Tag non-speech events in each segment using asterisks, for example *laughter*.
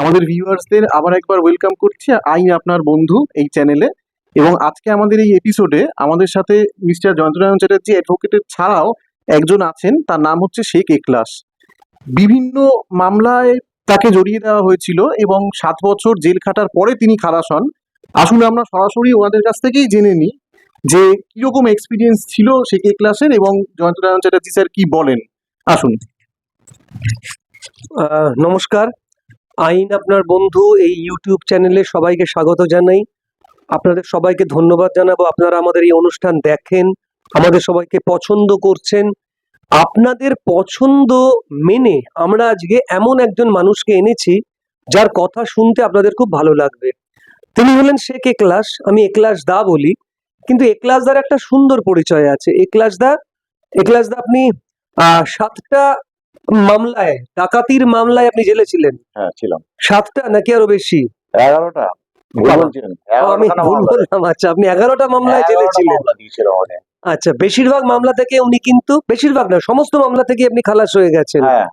আমাদের ভিউয়ার্সদের আবার একবার ওয়েলকাম করছি আইন আপনার বন্ধু এই চ্যানেলে এবং আজকে আমাদের এই এপিসোডে আমাদের সাথে মিস্টার জয়ন্তনারায়ণ চ্যাটার্জি অ্যাডভোকেটের ছাড়াও একজন আছেন, তার নাম হচ্ছে শেখ একলাস। বিভিন্ন মামলায় তাকে জড়িয়ে দেওয়া হয়েছিল এবং সাত বছর জেল খাটার পরে তিনি খালাস হন। আসলে আমরা সরাসরি ওনাদের কাছ থেকেই জেনে নিই যে কীরকম এক্সপিরিয়েন্স ছিল শেখ একলাসের এবং জয়ন্তনারায়ণ চ্যাটার্জি স্যার কি বলেন? আসুন। নমস্কার। আইন আপনার বন্ধু এই ইউটিউব চ্যানেলে সবাইকে স্বাগত জানাই। আপনাদের সবাইকে ধন্যবাদ জানাব। আপনারা আমাদের এই অনুষ্ঠান দেখেন, আমাদের সবাইকে পছন্দ করছেন। আপনাদের পছন্দ মেনে আমরা আজকে এমন একজন মানুষকে এনেছি, যার কথা শুনতে আপনাদের খুব ভালো লাগবে। তিনি হলেন শেখ একলাস, আমি একলাস দা বলি, কিন্তু একলাস দার একটা সুন্দর পরিচয় আছে। একলাস দা একলাস দা আপনি সাতটা মামলায় ডাকাতির মামলায় আপনি জেলে ছিলেন। হ্যাঁ ছিলাম। সাতটা নাকি আরও বেশি? এগারোটা। আমি ভুল বললাম আচ্ছা আপনি এগারোটা মামলায় জেলে ছিলেন। আচ্ছা বেশিরভাগ মামলা থেকে উনি কিন্তু বেশিরভাগ না সমস্ত মামলা থেকে আপনি খালাস হয়ে গেছেন। হ্যাঁ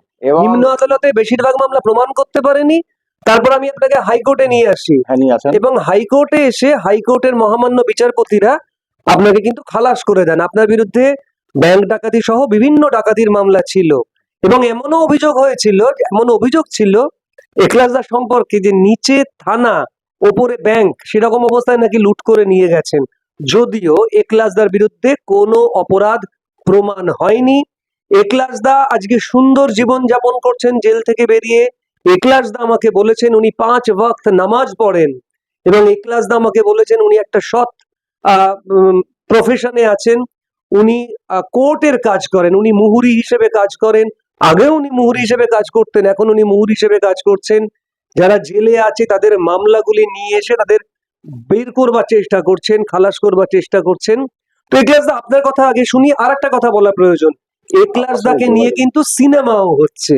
নিম্ন আদালতে বেশিরভাগ মামলা প্রমাণ করতে পারেনি। তারপর আমি আপনাকে হাইকোর্টে নিয়ে আসি। হ্যাঁ এবং হাইকোর্টে এসে হাইকোর্টের মহামান্য বিচারপতিরা আপনাকে কিন্তু খালাস করে দেন। আপনার বিরুদ্ধে ব্যাংক ডাকাতি সহ বিভিন্ন ডাকাতির মামলা ছিল। এবং এমনও অভিযোগ হয়েছিল এমন অভিযোগ ছিল একলাসদার সম্পর্কে যে নিচে থানা, ওপরে ব্যাংক সেরকম অবস্থায় নাকি লুট করে নিয়ে গেছেন। যদিও একলাসদার বিরুদ্ধে কোনো অপরাধ প্রমাণ হয়নি। একলাসদা আজকে সুন্দর জীবন যাপন করছেন জেল থেকে বেরিয়ে। একলাসদা আমাকে বলেছেন উনি পাঁচ ওয়াক্ত নামাজ পড়েন এবং একলাসদা আমাকে বলেছেন উনি একটা সৎ প্রফেশনে আছেন। উনি কোর্টের কাজ করেন, উনি মুহুরি হিসেবে কাজ করেন। আগেও উনি মুহুরি হিসেবে কাজ করতেন এখন উনি মুহুরি হিসেবে কাজ করছেন। যারা জেলে আছে তাদের মামলাগুলি নিয়ে এসে তাদের বের করবার চেষ্টা করছেন খালাস করবার চেষ্টা করছেন। তো একলাস দা আপনার কথা আগে শুনি আর একটা কথা বলা প্রয়োজন। একলাস দাকে নিয়ে কিন্তু সিনেমাও হচ্ছে।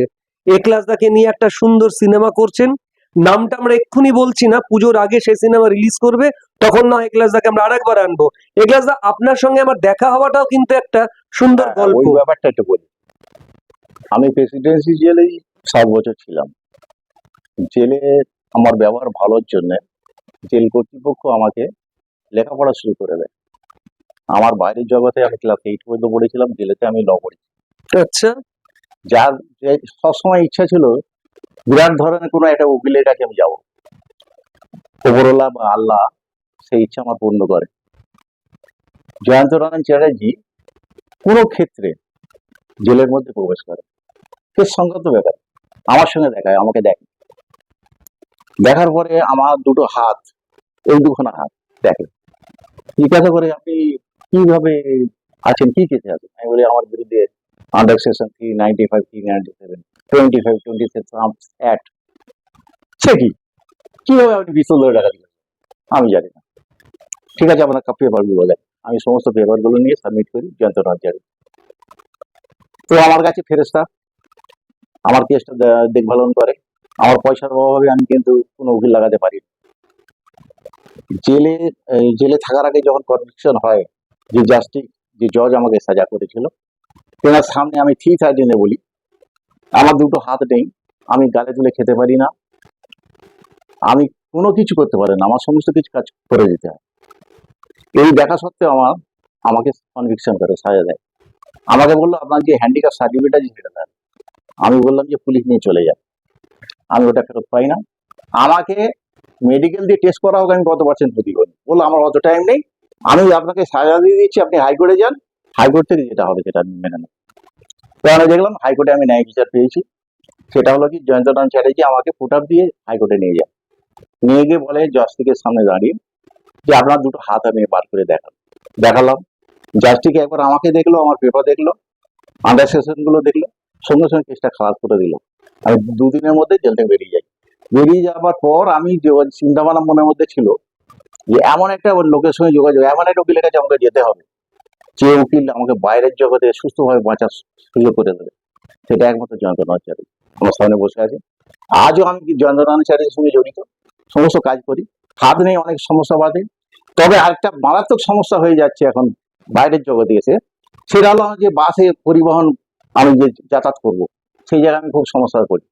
একলাস দাকে নিয়ে একটা সুন্দর সিনেমা করছেন। নামটা আমরা এক্ষুনি বলছি না পুজোর আগে সেই সিনেমা রিলিজ করবে তখন না একলাস দাকে আমরা আরেকবার আনব। একলাস দা আপনার সঙ্গে আমার দেখা হওয়াটাও কিন্তু একটা সুন্দর হ্যাঁ, গল্প। ব্যাপারটা একটু বলি। আমি প্রেসিডেন্সি জেলেই সাত বছর ছিলাম। জেলে আমার ব্যবহার ভালোর জন্য জেল কর্তৃপক্ষ আমাকে লেখাপড়া শুরু করে দেয়। আমার বাইরের জগতে আমি ক্লাস এইট পর্যন্ত পড়েছিলাম জেলেতে আমি ল পড়েছি। আচ্ছা। যার সবসময় ইচ্ছা ছিল বিরাট ধরনের কোনো একটা উকিলের কাছে আমি যাব। ওপরওয়ালা বা আল্লাহ সেই ইচ্ছা আমার পূর্ণ করে। জয়ন্ত রানন চ্যাটার্জি কোনো ক্ষেত্রে জেলের মধ্যে প্রবেশ করে কেস সংক্রান্ত ব্যাপার? আমার সঙ্গে দেখায়, আমাকে দেখে। দেখার পরে আমার দুটো হাত, এই দুখানা হাত, দেখে। জিজ্ঞাসা করে, আপনি কীভাবে আছেন? কি কেসে আছেন? আমি বলি, আমার বিরুদ্ধে under section three ninety five three ninety seven twenty five twenty six act সে কি? কীভাবে আপনি পিস্তল ধরে টাকা দিলেন আমি জানি না। ঠিক আছে, আপনার পেপারগুলো দেন আমি সমস্ত পেপারগুলো নিয়ে সাবমিট করি জয়ন্ত রাজ্জারি তো আমার কাছে ফেরেস্তা আমার কেসটা দে- দেখভালন করে। আমার পয়সার অভাবে আমি কিন্তু কোনো উকিল লাগাতে পারি। জেলে জেলে থাকার আগে যখন কনভিকশন হয় যে জাস্টিস যে জজ আমাকে সাজা করেছিল, তেনার সামনে আমি থ্রি সার্জেনে বলি। আমার দুটো হাত নেই, আমি গালে তুলে খেতে পারি না। আমি কোনো কিছু করতে পারি না, আমার সমস্ত কিছু কাজ করে দিতে হয়। এই দেখা সত্ত্বেও আমার, আমাকে কনভিকশন করে, সাজা দেয়। আমাকে বলল, আপনার যে হ্যান্ডিক্যাপ সার্টিফিকেট আছে? সেটা আমি বললাম যে পুলিশ নিয়ে চলে যায় আমি ওটা ফেরত পাই না। আমাকে মেডিকেল দিয়ে টেস্ট করা হোক, আমি কত পার্সেন্ট ক্ষতি করি? বলল, আমার অত টাইম নেই। আমি আপনাকে সাজা দিয়ে দিচ্ছি, আপনি হাইকোর্টে যান। হাইকোর্ট থেকে যেটা হবে সেটা আমি মেনে নেব আমি দেখলাম হাইকোর্টে আমি ন্যায় বিচার পেয়েছি। সেটা হলো কি জয়ন্ত জয়ন্তনাথ চ্যাটার্জি আমাকে ফুট আপ দিয়ে হাইকোর্টে নিয়ে যায়। নিয়ে গিয়ে বলে জাস্টিকের সামনে দাঁড়িয়ে, যে আপনার দুটো হাত আমি বার করে দেখান দেখালাম। জাস্টিকে একবার আমাকে দেখল, আমার পেপার দেখল আন্ডারগুলো দেখল। সঙ্গে সঙ্গে কেসটা খারাপ করে দিল। আমি দুদিনের মধ্যে জেল থেকে বেরিয়ে যাই। বেরিয়ে যাওয়ার পর আমি যে চিন্তা ভাবনা মনের মধ্যে ছিল যে এমন একটা লোকের সঙ্গে যোগাযোগ, এমন একটা উকিলের কাছে আমাকে যেতে হবে যে উকিল আমাকে বাইরের জগতে সুস্থভাবে বাঁচার সুযোগ করে দেবে। সেটা একমাত্র চ্যাটার্জি আমার সামনে বসে আছে। আজও আমি জয়ন্তনাথ সঙ্গে জড়িত? সমস্ত কাজ করি। হাত নেই, অনেক সমস্যা বাদে তবে আরেকটা মারাত্মক সমস্যা হয়ে যাচ্ছে এখন বাইরের জগতে এসে। সেটা হলো যে বাসে পরিবহন আমি যে যাতায়াত করব সেই জায়গায় আমি খুব সমস্যায় পড়ি।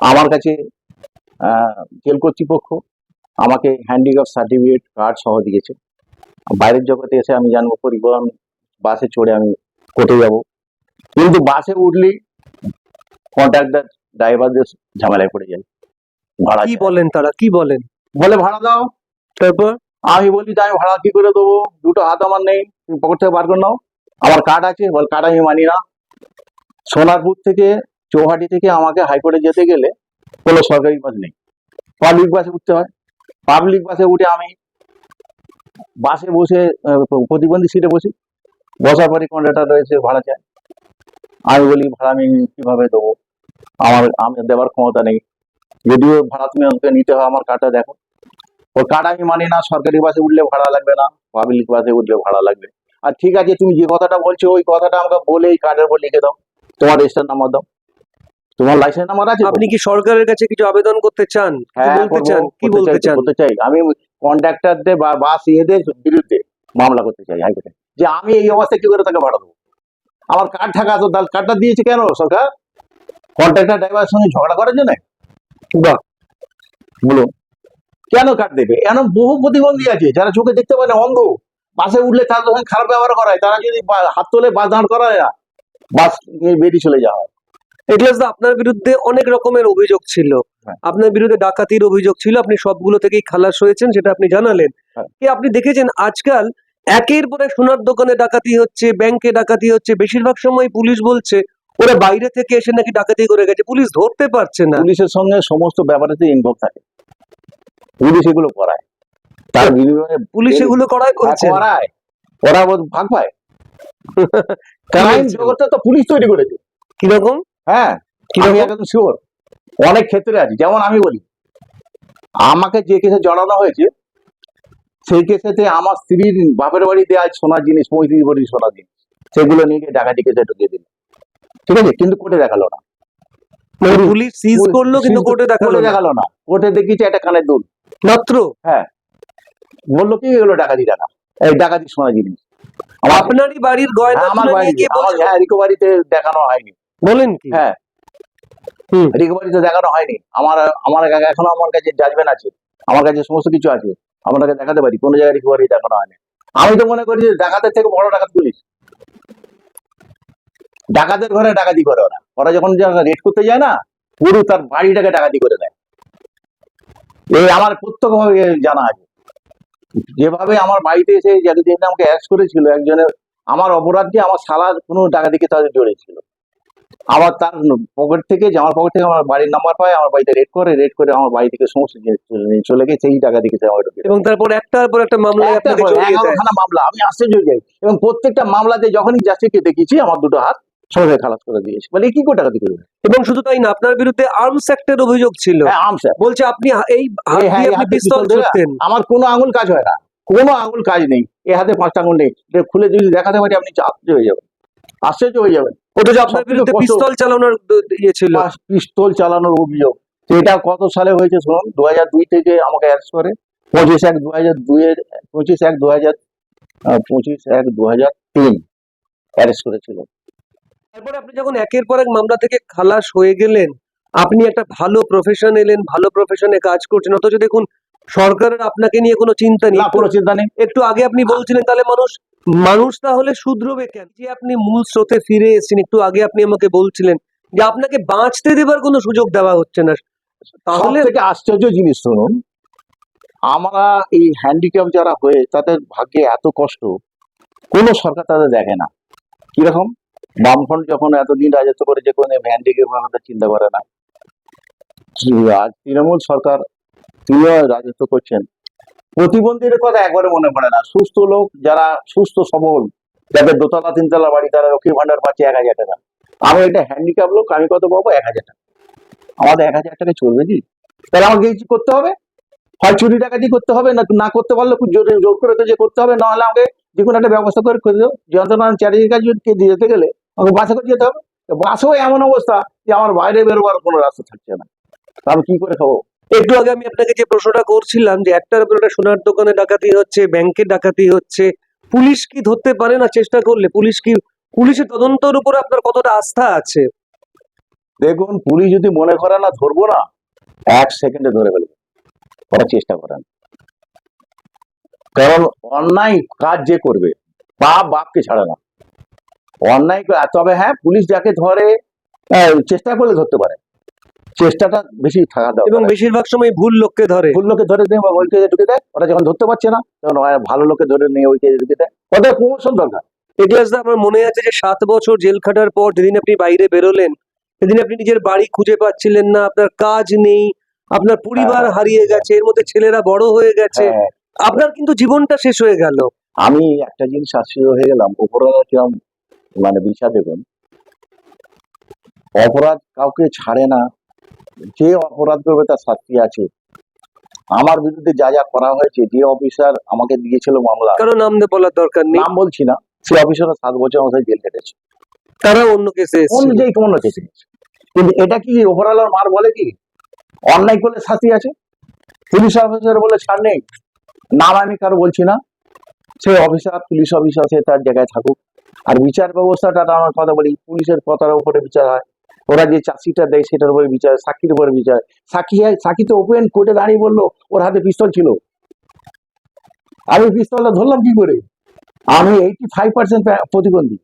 আমার কাছে জেল কর্তৃপক্ষ আমাকে হ্যান্ডিক্যাপ সার্টিফিকেট কার্ড সহ দিয়েছে। বাইরের জগতে এসে আমি জানব পরিবহন বাসে চড়ে আমি কোর্টে যাব। কিন্তু বাসে উঠলেই কন্ট্রাক্টর ড্রাইভারদের ঝামেলায় পড়ে যায়। ভাড়া কি বলেন তারা? কি বলেন? বলে ভাড়া দাও। তারপর? আমি বলি আমি ভাড়া কি করে দেবো? দুটো হাত আমার নেই পকেট থেকে বার করে নাও। আমার কার্ড আছে বল কার্ড আমি মানি না। সোনারপুর থেকে চৌহাটি থেকে আমাকে হাইকোর্টে যেতে গেলে কোনো সরকারি বাস নেই। পাবলিক বাসে উঠতে হয়। পাবলিক বাসে উঠে আমি বাসে বসে প্রতিবন্ধী সিটে বসি। বসার পরে কন্ডাক্টর রয়েছে, ভাড়া চায়। আমি বলি, ভাড়া আমি কীভাবে দেবো? আমার, আমি দেওয়ার ক্ষমতা নেই। যদিও ভাড়া তুমি আমাকে নিতে হয়, আমার কার্ডটা দেখো। ওর কার্ড আমি মানি না, সরকারি বাসে উঠলে ভাড়া লাগবে না, পাবলিক বাসে উঠলে ভাড়া লাগবে। আর ঠিক আছে, তুমি যে কথাটা বলছো, ওই কথাটা আমাকে বলে এই কার্ডের উপর লিখে দাও। তোমার রেজিস্টার নাম্বার দাও। তোমার লাইসেন্স নাম্বার আছে? আপনি কি সরকারের কাছে কিছু আবেদন করতে চান? হ্যাঁ বলতে চান? কি বলতে চান? করতে চাই। আমি কন্ট্রাক্টরদের বা বাস ইয়েদের বিরুদ্ধে মামলা করতে চাই হাইকোর্টে। যে আমি এই অবস্থায় কি করে তাকে ভাড়া দেবো আমার কার্ড থাকা তার কার্ডটা দিয়েছে কেন সরকার? কন্ট্রাক্টর ড্রাইভারের সঙ্গে ঝগড়া করার জন্য? বলুন। কেন কার্ড দেবে? এমন বহু প্রতিবন্ধী আছে যারা চোখে দেখতে পারে না অন্ধ। বাসে উঠলে তাদের সঙ্গে খারাপ ব্যবহার করা হয় তারা যদি বা- হাত তোলে বাস দাঁড় করা না বাস বেরিয়ে চলে যাওয়া হয়। তো আপনার বিরুদ্ধে অনেক রকমের অভিযোগ ছিল। হ্যাঁ। আপনার বিরুদ্ধে ডাকাতির অভিযোগ ছিল। আপনি সবগুলো থেকেই খালাস হয়েছেন সেটা আপনি জানালেন। হ্যাঁ। কি আপনি দেখেছেন আজকাল একের পর সোনার দোকানে ডাকাতি হচ্ছে ব্যাংকে ডাকাতি হচ্ছে বেশিরভাগ সময় পুলিশ বলছে ওরা বাইরে থেকে এসে নাকি ডাকাতি করে গেছে। পুলিশ ধরতে পারছে না। পুলিশের সঙ্গে সমস্ত ব্যাপারেতে ইনভলভ থাকে। পুলিশ এগুলো করায়। তার বিনিময়ে পুলিশ এগুলো করাই করছে হ্যাঁ, করায়। ওরা ভাগ পায় *laughs* ক্রাইম জগৎটা তো পুলিশ তৈরি করেছে। কীরকম? হ্যাঁ আমি শিওর অনেক ক্ষেত্রে আছে যেমন আমি বলি আমাকে যে কেসে জড়ানো হয়েছে সেই কেসেতে আমার স্ত্রীর বাপের বাড়িতে আজ সোনার জিনিস পঁয়ত্রিশ ভরি সোনার জিনিস সেগুলো নিয়ে গিয়ে ডাকাতি কেসে ঢুকিয়ে দিল। ঠিক আছে? কিন্তু কোর্টে দেখাল না। মানে পুলিশ সিজ করল কিন্তু কোর্টে দেখাল দেখাল না। কোর্টে দেখিয়েছে একটা কানের দুল। মাত্র? বলল কি এগুলো ডাকাতি টাকা এই ডাকাতি সোনা জিনিস। আপনারই বাড়ির গয়না হ্যাঁ, আমার বাড়ি গিয়ে আমার বলছে- হ্যাঁ রিকভারিতে দেখানো হয়নি। বলেন কি? হ্যাঁ। রিকভারিতে দেখানো হয়নি। আমার আমার এখনও আমার কাছে জাজমেন্ট আছে। আমার কাছে সমস্ত কিছু আছে। আপনাকে দেখাতে পারি। কোনো জায়গায় রিকভারি দেখানো হয়নি। আমি তো মনে করি যে ডাকাতের থেকে বড় ডাকাত পুলিশ। ডাকাতের ঘরে ডাকাতি করে ওরা ওরা যখন রেড করতে যায় না পুরো তার বাড়িটাকে ডাকাতি করে দেয়। এই আমার প্রত্যক্ষভাবে জানা আছে। যেভাবে আমার বাড়িতে এসে যেদিন আমাকে অ্যারেস্ট করেছিল একজনের আমার অপরাধকে আমার সালার কোনো ডাকাতিকে তাদের জড়িয়েছিল আবার তার পকেট থেকে জামার পকেট থেকে আমার বাড়ির নাম্বার পায় আমার বাড়িতে রেড করে রেড করে আমার বাড়ি থেকে সমস্ত জিনিস নিয়ে চলে গেছে এই টাকা দিকে আমার এবং তারপর একটার পর একটা মামলা দেয়। মামলা আমি আশ্চর্য যাই। এবং প্রত্যেকটা মামলাতে যখনই জাস্টিসকে দেখেছি আমার দুটো হাত সবাই খালাস করে দিয়েছে। বলে কি করে টাকা দিয়ে এবং শুধু তাই না আপনার বিরুদ্ধে আর্মস অ্যাক্টের অভিযোগ ছিল। হ্যাঁ স্যার বলছে আপনি এই হ্যাঁ, পিস্তল আমার কোনো আঙুল কাজ হয় না। কোনো আঙুল কাজ নেই। এ হাতে পাঁচটা আঙুল নেই। খুলে যদি দেখাতে পারি আপনি আশ্চর্য হয়ে যাবেন। আশ্চর্য হয়ে যাবেন। অথচ আপনার বিরুদ্ধে পিস্তল চালানোর ইয়ে ছিল। পিস্তল চালানোর অভিযোগ। এটা কত সালে হয়েছে শুনুন? দু হাজার দুই থেকে আমাকে অ্যারেস্ট করে। পঁচিশ এক দু হাজার দুইয়ের পঁচিশ এক দু হাজার পঁচিশ এক দু হাজার তিন। অ্যারেস্ট করেছিল। তারপরে আপনি যখন একের পর এক মামলা থেকে খালাস হয়ে গেলেন আপনি একটা ভালো প্রফেশন এলেন ভালো প্রফেশনে কাজ করছেন অথচ দেখুন সরকারের আপনাকে নিয়ে কোনো চিন্তা নেই। কোনো চিন্তা নেই। একটু আগে আপনি বলছিলেন তাহলে মানুষ মানুষ তাহলে শুধরবে কেন? যে আপনি মূল স্রোতে ফিরে এসেছেন একটু আগে আপনি আমাকে বলছিলেন যে আপনাকে বাঁচতে দেবার কোনো সুযোগ দেওয়া হচ্ছে না। তাহলে থেকে আশ্চর্য জিনিস শুনুন আমরা এই হ্যান্ডিক্যাপ যারা হয়ে তাদের ভাগ্যে এত কষ্ট কোনো সরকার তাদের দেখে না। কীরকম? বামফ্রন্ট যখন এতদিন রাজত্ব করে যে কোনো হ্যান্ডিক্যাপ আমাদের চিন্তা করে না। আজ তৃণমূল সরকার তিনিও রাজত্ব করছেন। প্রতিবন্ধীর কথা একবারে মনে পড়ে না। সুস্থ লোক যারা সুস্থ, সবল, যাদের দোতলা, তিনতলা বাড়ি, তারা লক্ষ্মী ভান্ডার পাচ্ছে এক হাজার টাকা। আমি একটা হ্যান্ডিক্যাপ লোক, আমি কত পাবো? এক হাজার টাকা। আমাদের এক হাজার টাকা চলবে কি? তাহলে আমাকে কিছু করতে হবে? হয় চুরি ডাকাতি করতে হবে? না না করতে পারলে জোর জোর করে তো যে করতে হবে? নাহলে আমাকে যে কোনো একটা ব্যবস্থা করে যন্ত্রণা চারিদিকে কাজ যদি যেতে গেলে আমাকে বাসে করে যেতে হবে। বাসেও এমন অবস্থা যে আমার বাইরে বেরোবার কোনো রাস্তা থাকছে না। আমি কি করে খাব? একটু আগে আমি আপনাকে যে প্রশ্নটা করছিলাম যে একটার পর একটা সোনার দোকানে ডাকাতি হচ্ছে ব্যাংকে ডাকাতি হচ্ছে পুলিশ কি ধরতে পারে না চেষ্টা করলে? পুলিশ কি পুলিশের তদন্তের উপরে আপনার কতটা আস্থা আছে? দেখুন পুলিশ যদি মনে করে না ধরবো না এক সেকেন্ডে ধরে ফেলবে। করার চেষ্টা করেন। কারণ অন্যায় কাজ যে করবে বাপ বাপকে ছাড়ে না। অন্যায় তবে হ্যাঁ পুলিশ যাকে ধরে চেষ্টা করলে ধরতে পারে। চেষ্টাটা বেশি থাকা এবং বেশিরভাগ সময় ভুল লোককে ধরে। ভুল লোকে ধরে দেয় বা ওই কেজে ঢুকে দেয় ওরা যখন ধরতে পারছে না তখন ভালো লোকে ধরে নিয়ে ওই কেজে ঢুকে দেয়। ওদের প্রমোশন দরকার। এগুলাস দা আমার মনে আছে যে সাত বছর জেল খাটার পর যেদিন আপনি বাইরে বেরোলেন সেদিন আপনি নিজের বাড়ি খুঁজে পাচ্ছিলেন না আপনার কাজ নেই আপনার পরিবার হ্যাঁ। হারিয়ে গেছে এর মধ্যে ছেলেরা বড় হয়ে গেছে। হ্যাঁ, আপনার কিন্তু জীবনটা শেষ হয়ে গেল। আমি একটা জিনিস আশ্চর্য হয়ে গেলাম অপরাধ কিরম মানে বিচার দেখুন অপরাধ কাউকে ছাড়ে না। যে অপরাধ করবে তার শাস্তি আছে। আমার বিরুদ্ধে যা যা করা হয়েছে যে অফিসার আমাকে দিয়েছিল মামলা কারও নাম বলার দরকার নেই। নাম বলছি না। সে অফিসার সাত বছর আমার জেল কেটেছে তারা অন্য কেসে এসেছিল যেই কোন কেসে কিন্তু এটা কি ওভারঅল মার বলে কি? অন্যায় করলে শাস্তি আছে? পুলিশ অফিসার বলে ছাড় নেই। নাম আমি কারও বলছি না। সে অফিসার পুলিশ অফিসার সে তার জায়গায় থাকুক। আর বিচার ব্যবস্থাটা তো আমার কথা বলি, পুলিশের কথার উপরে বিচার হয়। ওরা যে চাষিটা দেয় সেটার উপরে বিচার, সাক্ষীর উপরে বিচার। সাক্ষী সাক্ষী তো ওপেন কোর্টে দাঁড়িয়ে বলল, ওর হাতে পিস্তল ছিল। আমি পিস্তলটা ধরলাম কি করে? আমি এইটি ফাইভ পার্সেন্ট প্রতিবন্ধী।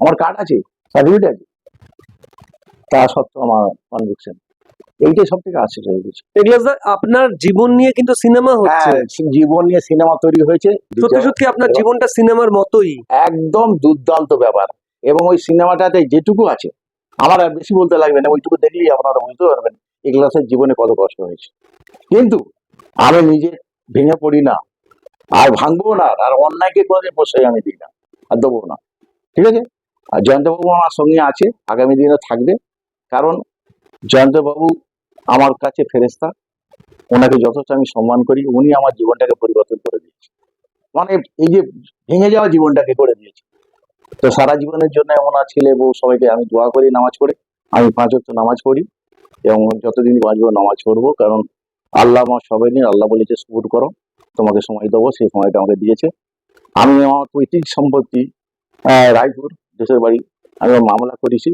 আমার কার্ড আছে সার্টিফিকেট আছে। তা সত্ত্বেও আমার কনভিকশন এইটাই সব থেকে আশ্চর্য হয়ে দা আপনার জীবন নিয়ে কিন্তু সিনেমা হচ্ছে। হ্যাঁ জীবন নিয়ে সিনেমা তৈরি হয়েছে। সত্যি সত্যি আপনার জীবনটা সিনেমার মতোই। একদম দুর্দান্ত ব্যাপার। এবং ওই সিনেমাটাতে যেটুকু আছে আমার আর বেশি বলতে লাগবে না ওইটুকু দেখলেই আপনারা বুঝতে পারবেন এগুলাসের জীবনে কত কষ্ট হয়েছে। কিন্তু আমি নিজে ভেঙে পড়ি না আর ভাঙবো না আর অন্যায়কে কোনোদিন প্রশ্রয় আমি দিই না আর দেবো না। ঠিক আছে? আর জয়ন্তবাবু আমার সঙ্গে আছে আগামী দিনে থাকবে। কারণ জয়ন্তবাবু আমার কাছে ফেরেস্তা ওনাকে যথেষ্ট আমি সম্মান করি, উনি আমার জীবনটাকে পরিবর্তন করে দিয়েছে। মানে এই যে ভেঙে যাওয়া জীবনটাকে করে দিয়েছে। তো সারা জীবনের জন্য ওনার ছেলে বউ সবাইকে আমি দোয়া করি, নামাজ পড়ে। আমি পাঁচ ওয়াক্ত নামাজ পড়ি এবং যতদিন বাঁচবো নামাজ পড়ব, কারণ আল্লাহ আমার সবাই নিয়ে আল্লাহ বলেছে, সবুর করো, তোমাকে সময় দেবো, সেই সময়টা আমাকে দিয়েছে। আমি আমার পৈতৃক সম্পত্তি রায়পুর দেশের বাড়ি, আমি মামলা করেছি।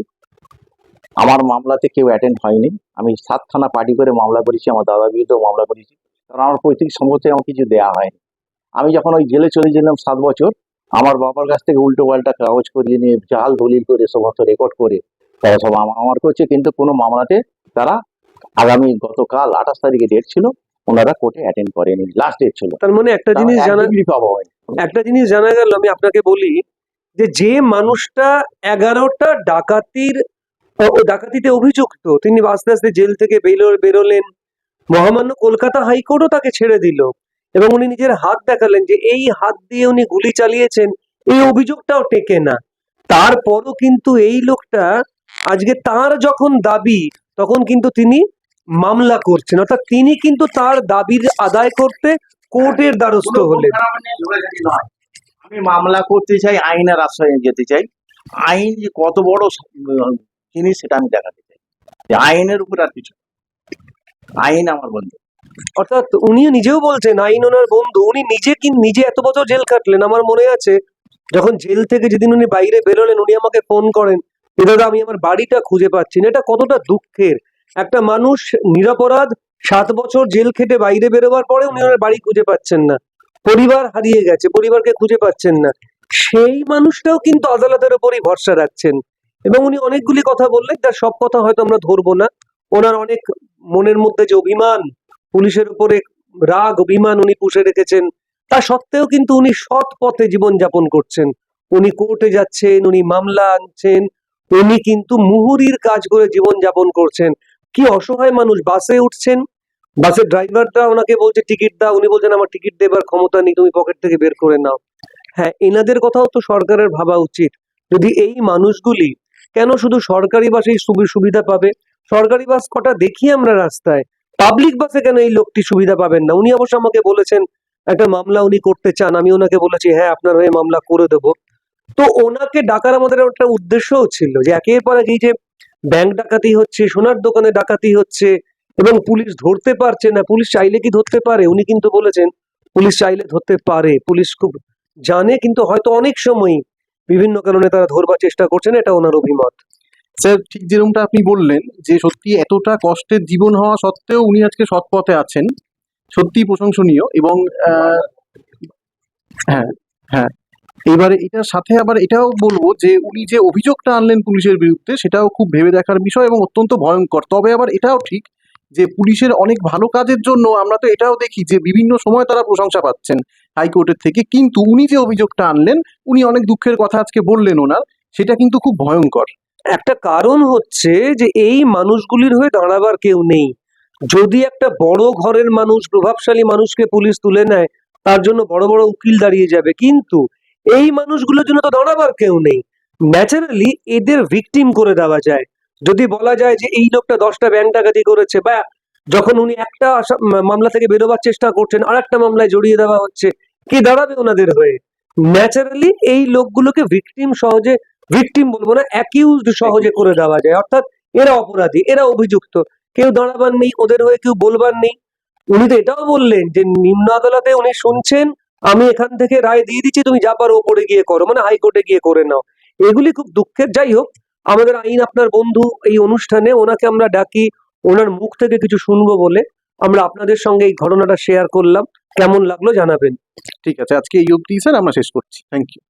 আমার মামলাতে কেউ অ্যাটেন্ড হয়নি। আমি সাতখানা পার্টি করে মামলা করেছি আমার দাদার বিরুদ্ধেও মামলা করেছি। কারণ আমার পৈতৃক সম্পত্তি আমার কিছু দেওয়া হয়নি। আমি যখন ওই জেলে চলে গেলাম সাত বছর আমার বাবার কাছ থেকে উল্টো পাল্টা কাগজ করিয়ে নিয়ে জাল দলিল করে সমস্ত রেকর্ড করে তারা সব আমার করছে। কিন্তু কোনো মামলাতে তারা আগামী গতকাল আঠাশ তারিখে ডেট ছিল ওনারা কোর্টে অ্যাটেন্ড করেনি। লাস্ট ডেট ছিল। তার মানে একটা জিনিস জানা। একটা জিনিস জানা গেল আমি আপনাকে বলি যে যে মানুষটা এগারোটা ডাকাতির ডাকাতিতে অভিযুক্ত। তিনি আস্তে আস্তে জেল থেকে বেরো বেরোলেন। মহামান্য কলকাতা হাইকোর্টও তাকে ছেড়ে দিল এবং উনি নিজের হাত দেখালেন যে এই হাত দিয়ে উনি গুলি চালিয়েছেন, এই অভিযোগটাও টেকে না। তারপরও কিন্তু এই লোকটা আজকে তার যখন দাবি, তখন কিন্তু তিনি মামলা করছেন। অর্থাৎ তিনি কিন্তু তার দাবির আদায় করতে কোর্টের দ্বারস্থ হলেন। আমি মামলা করতে চাই আইনের আশ্রয়ে যেতে চাই। আইন কত বড় জিনিস সেটা আমি দেখাতে চাই। যে আইনের উপর আর কিছু আইন আমার বন্ধু। অর্থাৎ উনি নিজেও বলছেন, আইন ওনার বন্ধু। উনি নিজে কি নিজে এত বছর জেল কাটলেন আমার মনে আছে, যখন জেল থেকে যেদিন উনি বাইরে বেরোলেন, উনি আমাকে ফোন করেন যে, দাদা, আমি আমার বাড়িটা খুঁজে পাচ্ছি না। এটা কতটা দুঃখের। একটা মানুষ নিরাপরাধ সাত বছর জেল খেটে বাইরে বেরোবার পরে উনি ওনার বাড়ি খুঁজে পাচ্ছেন না। পরিবার হারিয়ে গেছে, পরিবারকে খুঁজে পাচ্ছেন না। সেই মানুষটাও কিন্তু আদালতের উপরই ভরসা রাখছেন। এবং উনি অনেকগুলি কথা বললেন, তার সব কথা হয়তো আমরা ধরবো না। ওনার অনেক মনের মধ্যে যে অভিমান, পুলিশের উপরে রাগ, অভিমান উনি পুষে রেখেছেন, তা সত্ত্বেও কিন্তু উনি সৎ পথে জীবনযাপন করছেন। উনি কোর্টে যাচ্ছেন, উনি মামলা আনছেন, উনি কিন্তু মুহুরির কাজ করে জীবনযাপন করছেন। কি অসহায় মানুষ, বাসে উঠছেন, বাসের ড্রাইভারটা ওনাকে বলছে, টিকিট দাও। উনি বলছেন, আমার টিকিট দেবার ক্ষমতা নেই, তুমি পকেট থেকে বের করে নাও। হ্যাঁ এনাদের কথাও তো সরকারের ভাবা উচিত। যদি এই মানুষগুলি কেন শুধু সরকারি বাসেই সুবি- সুবিধা পাবে? সরকারি বাস কটা দেখি আমরা রাস্তায়। পাবলিক বাসে কেন এই লোকটি সুবিধা পাবেন না? উনি অবশ্য আমাকে বলেছেন, একটা মামলা উনি করতে চান। আমি ওনাকে বলেছি হ্যাঁ আপনার হয়ে মামলা করে দেব। তো ওনাকে ডাকার আমাদের একটা উদ্দেশ্যও ছিল যে একের পর এই যে ব্যাংক ডাকাতি হচ্ছে, সোনার দোকানে ডাকাতি হচ্ছে এবং পুলিশ ধরতে পারছে না। পুলিশ চাইলে কি ধরতে পারে? উনি কিন্তু বলেছেন, পুলিশ চাইলে ধরতে পারে। পুলিশ খুব জানে, কিন্তু হয়তো অনেক সময় বিভিন্ন কারণে তারা ধরবার চেষ্টা করছেন, এটা ওনার অভিমত। স্যার, ঠিক যেরকমটা আপনি বললেন, যে সত্যি এতটা কষ্টের জীবন হওয়া সত্ত্বেও উনি আজকে সৎ পথে আছেন সত্যি প্রশংসনীয় এবং হ্যাঁ হ্যাঁ। এবারে এটার সাথে আবার এটাও বলব যে উনি যে অভিযোগটা আনলেন পুলিশের বিরুদ্ধে, সেটাও খুব ভেবে দেখার বিষয় এবং অত্যন্ত ভয়ঙ্কর। তবে আবার এটাও ঠিক যে পুলিশের অনেক ভালো কাজের জন্য আমরা তো এটাও দেখি যে বিভিন্ন সময় তারা প্রশংসা পাচ্ছেন হাইকোর্টের থেকে। কিন্তু উনি যে অভিযোগটা আনলেন, উনি অনেক দুঃখের কথা আজকে বললেন ওনার, সেটা কিন্তু খুব ভয়ঙ্কর। একটা কারণ হচ্ছে যে এই মানুষগুলির হয়ে দাঁড়াবার কেউ নেই। যদি একটা বড় ঘরের মানুষ, প্রভাবশালী মানুষকে পুলিশ তুলে নেয়, তার জন্য বড় বড় উকিল দাঁড়িয়ে যাবে। কিন্তু এই মানুষগুলোর জন্য তো দাঁড়াবার কেউ নেই। ন্যাচারালি এদের ভিকটিম করে দেওয়া যায়। যদি বলা যায় যে এই লোকটা দশটা ব্যাংক ডাকাতি করেছে, বা যখন উনি একটা মামলা থেকে বেরোবার চেষ্টা করছেন আর একটা মামলায় জড়িয়ে দেওয়া হচ্ছে, কে দাঁড়াবে ওনাদের হয়ে? ন্যাচারালি এই লোকগুলোকে ভিকটিম সহজে ভিকটিম বলব না অ্যাকিউজড সহজে করে দেওয়া যায়। অর্থাৎ এরা অপরাধী, এরা অভিযুক্ত। কেউ দাঁড়াবার নেই, ওদের হয়ে কেউ বলবার নেই। উনি তো এটাও বললেন যে নিম্ন আদালতে উনি শুনছেন, আমি এখান থেকে রায় দিয়ে দিচ্ছি, তুমি যা পারো ওপরে গিয়ে করো মানে হাইকোর্টে গিয়ে করে নাও। এগুলি খুব দুঃখের। যাই হোক আমাদের আইন আপনার বন্ধু এই অনুষ্ঠানে ওনাকে আমরা ডাকি, ওনার মুখ থেকে কিছু শুনব বলে। আমরা আপনাদের সঙ্গে এই ঘটনাটা শেয়ার করলাম। কেমন লাগল জানাবেন। ঠিক আছে, আজকে এই স্যার, আমরা শেষ করছি। Thank you